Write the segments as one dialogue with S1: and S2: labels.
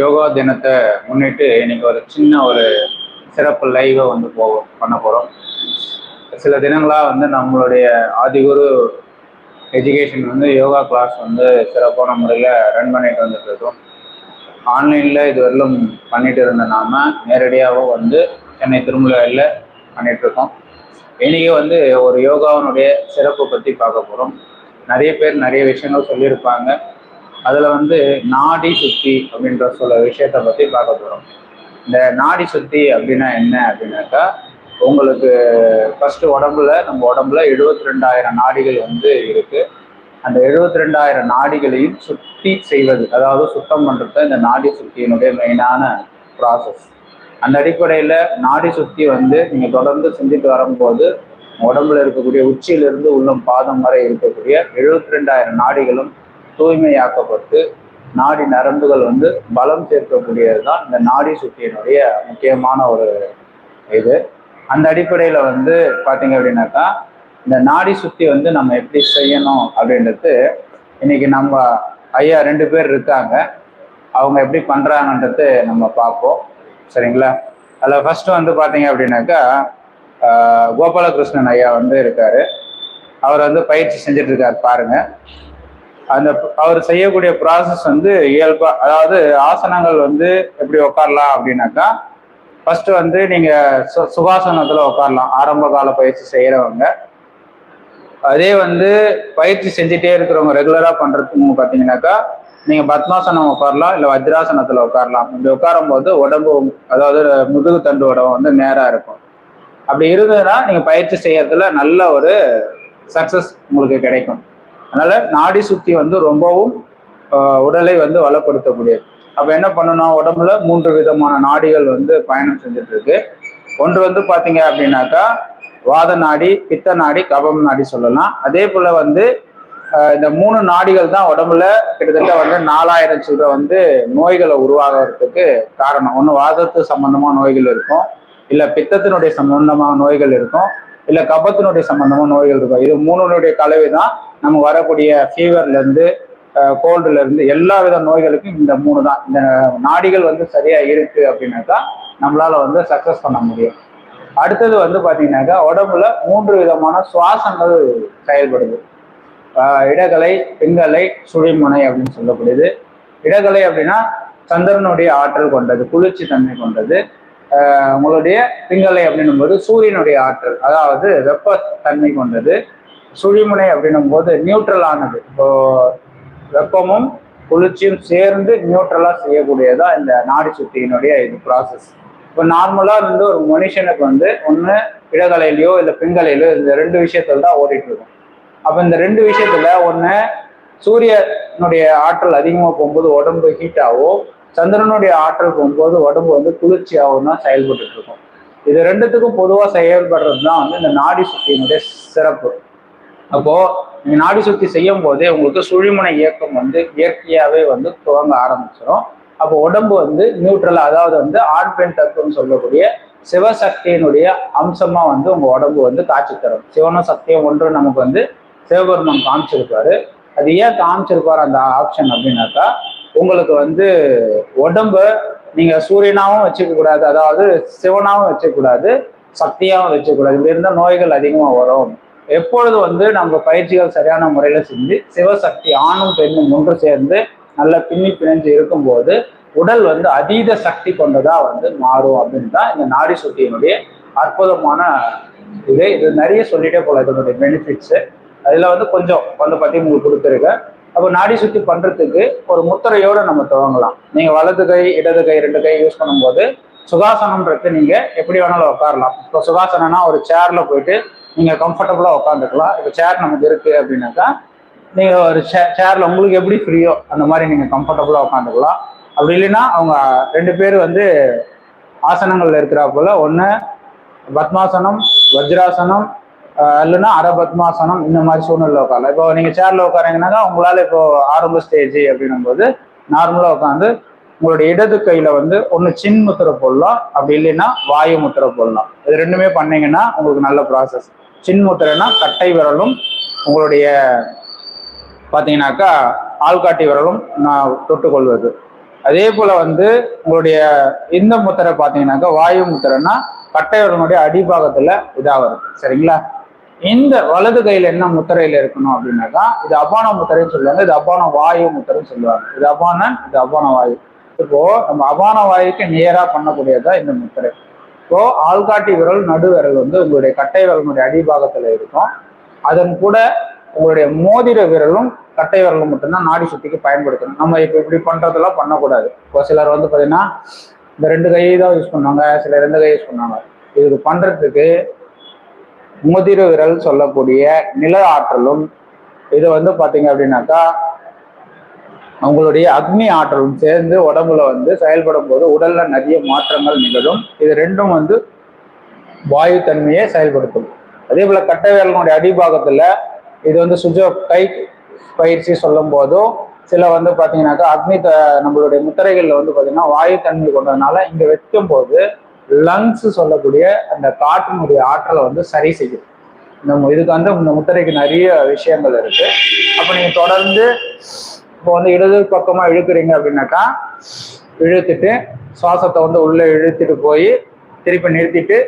S1: யோகா தினத்தை முன்னிட்டு இன்னைக்கு ஒரு சின்ன ஒரு சிறப்பு லைவை வந்து போ பண்ண போகிறோம் சில தினங்களாக வந்து நம்மளுடைய ஆதிகுரு எஜுகேஷன் வந்து யோகா கிளாஸ் வந்து சிறப்பான முறையில் ரன் பண்ணிட்டு வந்துட்டு இருக்கோம். ஆன்லைனில் இதுவரையிலும் பண்ணிட்டு இருந்த நாம நேரடியாகவும் வந்து சென்னை திருமலையில் பண்ணிகிட்ருக்கோம் இன்றைக்கி இன்னைக்கு வந்து ஒரு யோகாவினுடைய சிறப்பு பற்றி பார்க்க போகிறோம் நிறைய பேர் நிறைய விஷயங்கள் சொல்லியிருப்பாங்க. அதில் வந்து நாடி சுத்தி அப்படின்ற சொல்ல விஷயத்தை பற்றி பார்க்க போகிறோம் இந்த நாடி சுத்தி அப்படின்னா என்ன அப்படின்னாக்கா உங்களுக்கு ஃபஸ்ட்டு உடம்புல நம்ம உடம்புல எழுபத்தி ரெண்டாயிரம் நாடிகள் வந்து இருக்குது அந்த எழுபத்தி ரெண்டாயிரம் நாடிகளையும் சுத்தி செய்வது அதாவது சுத்தம் பண்ணுறது இந்த நாடி சுத்தியினுடைய மெயினான ப்ராசஸ் அந்த அடிப்படையில் நாடி சுத்தி வந்து நீங்கள் தொடர்ந்து செஞ்சுட்டு வரும்போது உடம்புல இருக்கக்கூடிய உச்சியிலிருந்து உள்ளம் பாதம் வரை இருக்கக்கூடிய எழுபத்தி ரெண்டாயிரம் நாடிகளும் தூய்மையாக்கப்பட்டு நாடி நரம்புகள் வந்து பலம் சேர்க்கக்கூடியது தான் இந்த நாடி சுத்தியினுடைய முக்கியமான ஒரு இது. அந்த அடிப்படையில் வந்து பார்த்தீங்க அப்படின்னாக்கா இந்த நாடி சுத்தி வந்து நம்ம எப்படி செய்யணும் அப்படின்றது இன்னைக்கு நம்ம ஐயா ரெண்டு பேர் இருக்காங்க. அவங்க எப்படி பண்ணுறாங்கன்றது நம்ம பார்ப்போம். சரிங்களா? அதில் ஃபர்ஸ்ட் வந்து பார்த்தீங்க அப்படின்னாக்கா கோபாலகிருஷ்ணன் ஐயா வந்து இருக்காரு. அவர் வந்து பயிற்சி செஞ்சுட்டு இருக்காரு பாருங்க. அந்த அவர் செய்யக்கூடிய ப்ராசஸ் வந்து இயல்பா அதாவது ஆசனங்கள் வந்து எப்படி உட்காரலாம் அப்படின்னாக்கா ஃபர்ஸ்ட் வந்து நீங்க சு- சுகாசனத்துல உட்காரலாம் ஆரம்ப கால பயிற்சி செய்யறவங்க. அதே வந்து பயிற்சி செஞ்சுட்டே இருக்கிறவங்க ரெகுலரா பண்றதுக்கு பார்த்தீங்கன்னாக்கா நீங்க பத்மாசனம் உட்காரலாம் இல்ல வஜ்ராசனத்துல உட்காரலாம் இப்படி உட்காரும் போது உடம்பு அதாவது முதுகு தண்டோட வந்து நேரா இருக்கும். அப்படி இருந்ததுன்னா நீங்க பயிற்சி செய்யறதுல நல்ல ஒரு சக்சஸ் உங்களுக்கு கிடைக்கும். அதனால நாடி சுத்தி வந்து ரொம்பவும் உடலை வந்து வளப்படுத்தக்கூடியது. அப்ப என்ன பண்ணணும்? உடம்புல மூன்று விதமான நாடிகள் வந்து பயணம் செஞ்சுட்டு இருக்கு ஒன்று வந்து பாத்தீங்க அப்படின்னாக்கா வாத நாடி பித்த நாடி கபம் நாடி சொல்லலாம். அதே போல வந்து இந்த மூணு நாடிகள் தான் உடம்புல கிட்டத்தட்ட வந்து நாலாயிரம் சில்லற வந்து நோய்களை உருவாகிறதுக்கு காரணம். ஒன்று வாதத்து சம்பந்தமா நோய்கள் இருக்கும். இல்ல பித்தத்தினுடைய சம்பந்தமா நோய்கள் இருக்கும். இல்ல கபத்தினுடைய சம்பந்தமா நோய்கள் இருக்கும். இது மூணுனுடைய கலவை தான் நம்ம வரக்கூடிய ஃபீவர்லேருந்து கோல்டுலேருந்து கோல்டுல இருந்து எல்லா வித நோய்களுக்கும் இந்த மூணு தான். இந்த நாடிகள் வந்து சரியா இருக்கு அப்படின்னாக்கா நம்மளால வந்து சக்சஸ் பண்ண முடியும். அடுத்தது வந்து பாத்தீங்கன்னாக்கா உடம்புல மூன்று விதமான சுவாசங்கள் செயல்படுது. இடகலை பிங்கலை சுழிமுனை அப்படின்னு சொல்லக்கூடியது. இடகலை அப்படின்னா சந்திரனுடைய ஆற்றல் கொண்டது குளிர்ச்சி தன்மை கொண்டது. உங்களுடைய பிங்கலை அப்படின்னும் போது சூரியனுடைய ஆற்றல் அதாவது வெப்ப தன்மை கொண்டது. சுழிமுனை அப்படின்னும் போது நியூட்ரல் ஆனது. இப்போ வெப்பமும் குளிர்ச்சியும் சேர்ந்து நியூட்ரலாக செய்யக்கூடியதா இந்த நாடி சுத்தியினுடைய இது ப்ராசஸ் இப்போ நார்மலாக இருந்து ஒரு மனுஷனுக்கு வந்து ஒன்று இடகலையிலையோ இல்லை பெண்கலையிலோ இந்த ரெண்டு விஷயத்துல தான் ஓடிட்டு இருக்கும் அப்போ இந்த ரெண்டு விஷயத்துல ஒன்று சூரியனுடைய ஆற்றல் அதிகமாக போகும்போது உடம்பு ஹீட் ஆகும் சந்திரனுடைய ஆற்றல் போகும்போது உடம்பு வந்து குளிர்ச்சியாகவும் தான் செயல்பட்டு இருக்கும் இது ரெண்டுத்துக்கும் பொதுவாக செயல்படுறது தான் வந்து இந்த நாடி சுத்தியினுடைய சிறப்பு. அப்போ நீங்க நாடி சுத்தி செய்யும் போதே உங்களுக்கு சுழிமுனை இயக்கம் வந்து இயற்கையாவே வந்து துவங்க ஆரம்பிச்சிடும் அப்போ உடம்பு வந்து நியூட்ரல் அதாவது வந்து ஆண் பெண் தத்துவம் சொல்லக்கூடிய சிவசக்தியினுடைய அம்சமா வந்து உங்க உடம்பு வந்து காட்சி தரும். சிவனும் சக்தியும் ஒன்று நமக்கு வந்து சிவபெருமான் காமிச்சிருப்பாரு. அது ஏன் காமிச்சிருப்பாரு அந்த ஆப்ஷன் அப்படின்னாக்கா உங்களுக்கு வந்து உடம்ப நீங்க சூரியனாவும் வச்சுக்க கூடாது அதாவது சிவனாவும் வச்சுக்க சக்தியாகவும் வச்சுக்கூடாது இப்படி இருந்தால் நோய்கள் அதிகமாக வரும். எப்பொழுது வந்து நம்ம பயிற்சிகள் சரியான முறையில செஞ்சு சிவசக்தி ஆணும் பெண்ணும் ஒன்று சேர்ந்து நல்ல பின்னி பிணைஞ்சு இருக்கும்போது உடல் வந்து அதீத சக்தி கொண்டதா வந்து மாறும் அப்படின்னு தான் இந்த நாடி சுத்தியினுடைய அற்புதமான இது. இது நிறைய சொல்லிட்டே போல இதனுடைய பெனிஃபிட்ஸ் அதில் வந்து கொஞ்சம் வந்து பத்தி உங்களுக்கு கொடுத்துருக்கேன். அப்போ நாடி சுத்தி பண்றதுக்கு ஒரு முத்திரையோட நம்ம துவங்கலாம். நீங்க வலது கை இடது கை ரெண்டு கை யூஸ் பண்ணும்போது சுகாசனம்ன்றது நீங்க எப்படி வேணாலும் உட்காரலாம். இப்போ சுகாசனம்னா ஒரு சேர்ல போயிட்டு நீங்கள் கம்ஃபர்டபுளாக உட்காந்துக்கலாம் இப்போ சேர் நமக்கு இருக்குது அப்படின்னாக்கா நீங்கள் ஒரு சே சேரில் உங்களுக்கு எப்படி ஃப்ரீயோ அந்த மாதிரி நீங்கள் கம்ஃபர்டபுளாக உட்காந்துக்கலாம் அப்படி இல்லைன்னா அவங்க ரெண்டு பேர் வந்து ஆசனங்களில் இருக்கிறா போல் ஒன்று பத்மாசனம் வஜ்ராசனம் இல்லைன்னா அரபத்மாசனம் இந்த மாதிரி சூழ்நிலை உட்காரலாம். இப்போ நீங்கள் சேரில் உட்காரீங்கன்னாக்கா உங்களால் இப்போ ஆரம்ப ஸ்டேஜ் அப்படின்னும்போது நார்மலாக உட்காந்து உங்களுடைய இடது கையில் வந்து ஒன்று சின் முத்திரை போடலாம். அப்படி இல்லைன்னா வாயு முத்திரை போடலாம். இது ரெண்டுமே பண்ணீங்கன்னா உங்களுக்கு நல்ல ப்ராசஸ் சின்முத்திரைனா கட்டை விரலும் உங்களுடைய பார்த்தீங்கன்னாக்கா ஆள்காட்டி விரலும் நான் தொட்டுக்கொள்வது. அதே போல வந்து உங்களுடைய இந்த முத்திரை பார்த்தீங்கன்னாக்கா வாயு முத்திரைன்னா கட்டை விரலுடைய அடிபாகத்துல இதாக வரும் சரிங்களா? இந்த வலது கையில என்ன முத்திரையில் இருக்கணும் அப்படின்னாக்கா இது அபான முத்திரைன்னு சொல்லுவாங்க இது அபான வாயு முத்திரைன்னு சொல்லுவாங்க. இது அபான இது அபான வாயு. இப்போ நம்ம அபான வாயுக்கு நேராக பண்ணக்கூடியதான் இந்த முத்திரை. இப்போ ஆள்காட்டி விரல் நடு விரல் வந்து உங்களுடைய கட்டை விரலுடைய அடிபாகத்துல இருக்கும். அதன் கூட உங்களுடைய மோதிர விரலும் கட்டை விரலும் மட்டும்தான் நாடி சுத்திக்கு பயன்படுத்தணும். நம்ம இப்போ இப்படி பண்றதெல்லாம் பண்ணக்கூடாது. இப்போ சிலர் வந்து பார்த்தீங்கன்னா இந்த ரெண்டு கையை தான் யூஸ் பண்ணுவாங்க சிலர் ரெண்டு கை யூஸ் பண்ணுவாங்க. இது பண்றதுக்கு மோதிர விரல் சொல்லக்கூடிய நில ஆற்றலும் இது வந்து பாத்தீங்க அப்படின்னாக்கா அவங்களுடைய அக்னி ஆற்றலும் சேர்ந்து உடம்புல வந்து செயல்படும் போது உடல்ல நிறைய மாற்றங்கள் நிகழும். இது ரெண்டும் வந்து வாயு தன்மையை செயல்படுத்தும். அதே போல கட்டை விரலினுடைய அடிபாகத்துல இது வந்து சுஜ கை பயிற்சி சொல்லும் போதும் சில வந்து பாத்தீங்கன்னாக்கா அக்னி த நம்மளுடைய முத்திரைகள்ல வந்து பாத்தீங்கன்னா வாயு தன்மை கொண்டதுனால இங்க வைக்கும் போது லங்ஸ் சொல்லக்கூடிய அந்த காற்றினுடைய ஆற்றலை வந்து சரி செய்யும். இந்த இதுக்கு வந்து இந்த முத்திரைக்கு நிறைய விஷயங்கள் இருக்கு. அப்ப நீங்க தொடர்ந்து இப்போ வந்து இடது பக்கமா இழுக்கிறீங்க அப்படின்னாக்கா இழுத்துட்டு சுவாசத்தை வந்து உள்ள இழுத்துட்டு போய் திருப்பி நிறுத்திட்டு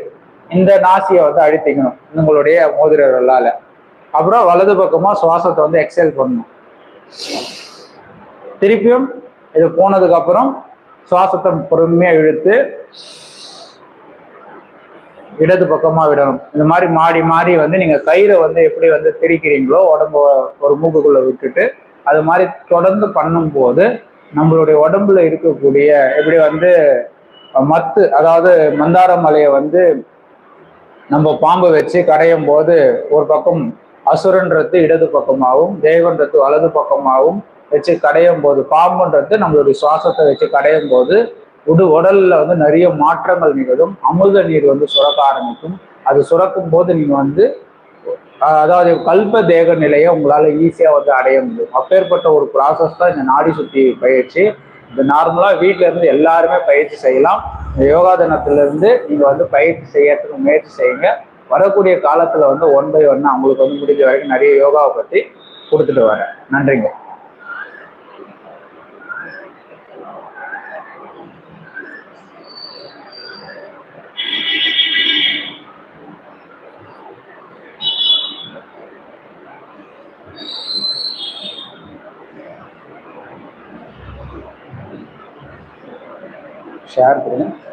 S1: இந்த நாசியை வந்து அழுத்திக்கணும் உங்களுடைய மோதிரர்களால் அப்புறம் வலது பக்கமா சுவாசத்தை வந்து எக்ஸல் பண்ணணும். திருப்பியும் இது போனதுக்கு அப்புறம் சுவாசத்தை பொறுமையா இழுத்து இடது பக்கமா விடணும். இந்த மாதிரி மாறி மாறி வந்து நீங்க கயிறை வந்து எப்படி வந்து திரிக்கிறீங்களோ உடம்ப ஒரு மூக்குக்குள்ள விட்டுட்டு அது மாதிரி தொடர்ந்து பண்ணும்போது நம்மளுடைய உடம்புல இருக்கக்கூடிய எப்படி வந்து மத்து அதாவது மந்தார மலையை வந்து நம்ம பாம்பு வச்சு கடையும் போது ஒரு பக்கம் அசுரன்றது இடது பக்கமாகவும் தேவன்றது வலது பக்கமாகவும் வச்சு கடையும் போது பாம்புன்றது நம்மளுடைய சுவாசத்தை வச்சு கடையும் போது உடு உடல்ல வந்து நிறைய மாற்றங்கள் நிகழும். அமுத நீர் வந்து சுரக்க ஆரம்பிக்கும். அது சுரக்கும் போது நீங்க வந்து அதாவது கல்ப தேக நிலையை உங்களால் ஈஸியாக வந்து அடைய முடியும். அப்பேற்பட்ட ஒரு ப்ராசஸ் தான் இந்த நாடி சுத்தி பயிற்சி. இந்த நார்மலாக வீட்டிலேருந்து இருந்து எல்லாருமே பயிற்சி செய்யலாம். இந்த யோகா தினத்திலேருந்து நீங்கள் வந்து பயிற்சி செய்யறதுக்கு முயற்சி செய்யுங்க. வரக்கூடிய காலத்தில் வந்து ஒன் பை ஒன் அவங்களுக்கு வந்து முடிஞ்ச வரைக்கும் நிறைய யோகாவை பற்றி கொடுத்துட்டு வரேன். நன்றிங்க. शेयर करें।